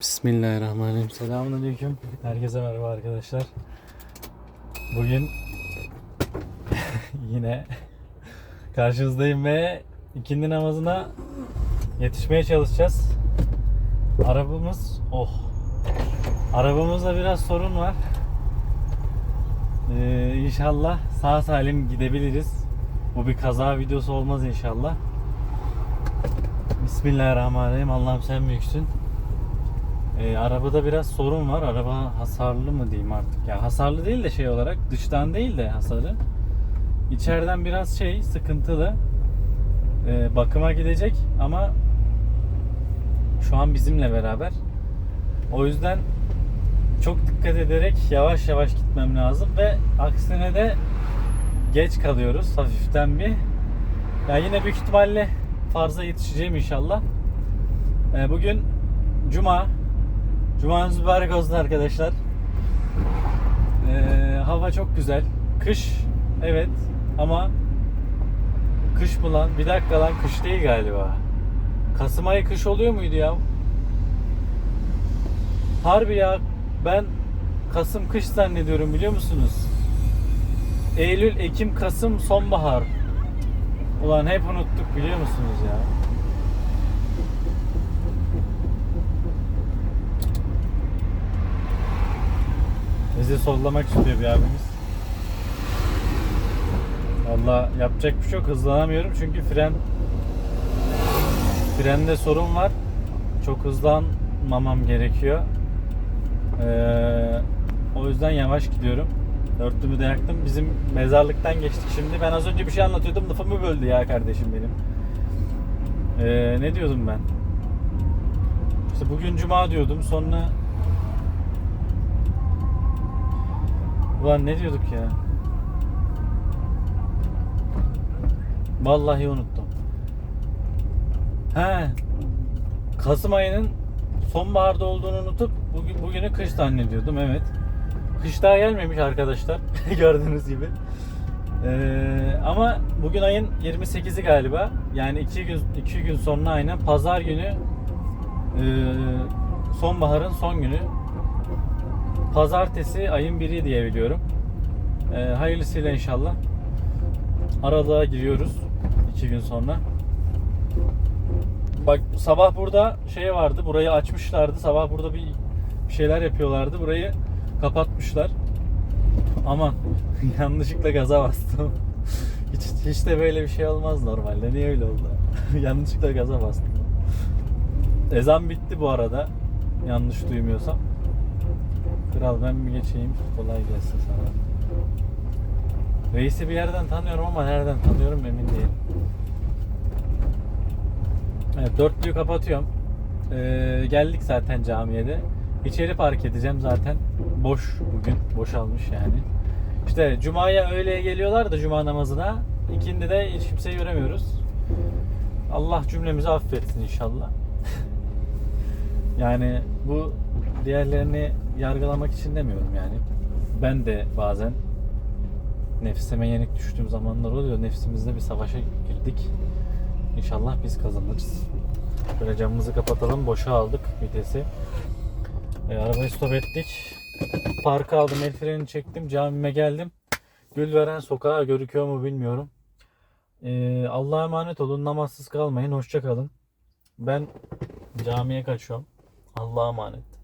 Bismillahirrahmanirrahim. Selamünaleyküm. Herkese merhaba arkadaşlar. Bugün yine karşınızdayım ve ikindi namazına yetişmeye çalışacağız. Arabamız oh. Arabamızda biraz sorun var. Ee, inşallah sağ salim gidebiliriz. Bu bir kaza videosu olmaz inşallah. Bismillahirrahmanirrahim. Allah'ım sen büyüksün. Ee, arabada biraz sorun var. Araba hasarlı mı diyeyim artık. Ya hasarlı değil de şey olarak dıştan değil de hasarı. İçeriden biraz şey sıkıntılı. Ee, bakıma gidecek ama şu an bizimle beraber. O yüzden çok dikkat ederek yavaş yavaş gitmem lazım ve aksine de geç kalıyoruz hafiften bir. Ya yine büyük ihtimalle farza yetişeceğim inşallah. Ee, bugün Cuma. Cumanız mübarek olsun arkadaşlar. Ee, hava çok güzel. Kış evet ama kış mı lan? Bir dakika lan kış değil galiba. Kasım ayı kış oluyor muydu ya? Harbi ya ben Kasım kış zannediyorum biliyor musunuz? Eylül, Ekim, Kasım sonbahar. Ulan hep unuttuk biliyor musunuz ya? Bizi sollamak istiyor bir abimiz. Valla yapacak bir şey yok hızlanamıyorum çünkü fren frende sorun var. Çok hızlanmamam gerekiyor. Ee, o yüzden yavaş gidiyorum. Dörtlümü de yaktım. Bizim mezarlıktan geçtik şimdi. Ben az önce bir şey anlatıyordum. Lafımı böldü ya kardeşim benim. Ee, ne diyordum ben? İşte bugün cuma diyordum. Sonra Ulan ne diyorduk ya? Vallahi unuttum. He. Kasım ayının sonbaharda olduğunu unutup bugün bugünü kış zannediyordum evet. Kış daha gelmemiş arkadaşlar gördüğünüz gibi. Ee, ama bugün ayın 28'i galiba. Yani iki gün iki gün sonra aynen pazar günü e, sonbaharın son günü. Pazartesi ayın biri diye biliyorum. Ee, hayırlısıyla inşallah. Aralığa giriyoruz iki gün sonra. Bak sabah burada şey vardı. Burayı açmışlardı. Sabah burada bir bir şeyler yapıyorlardı. Burayı kapatmışlar. Aman yanlışlıkla gaza bastım. hiç, hiç de böyle bir şey olmaz normalde. Niye öyle oldu? yanlışlıkla gaza bastım. Ezan bitti bu arada. Yanlış duymuyorsam. Kral ben mi geçeyim? Kolay gelsin sana. Reis'i bir yerden tanıyorum ama nereden tanıyorum emin değilim. Evet dörtlüyü kapatıyorum. Ee, geldik zaten camiye de. İçeri park edeceğim zaten. Boş bugün. Boşalmış yani. İşte Cuma'ya öğleye geliyorlar da Cuma namazına. İkindi de hiç kimseyi göremiyoruz. Allah cümlemizi affetsin inşallah. yani bu diğerlerini yargılamak için demiyorum yani. Ben de bazen nefsime yenik düştüğüm zamanlar oluyor. Nefsimizle bir savaşa girdik. İnşallah biz kazanırız. Böyle camımızı kapatalım. Boşa aldık vitesi. E, arabayı stop ettik. Parka aldım. El frenini çektim. Camime geldim. Gülveren sokağa görüküyor mu bilmiyorum. E, Allah'a emanet olun. Namazsız kalmayın. Hoşça kalın. Ben camiye kaçıyorum. Allah'a emanet.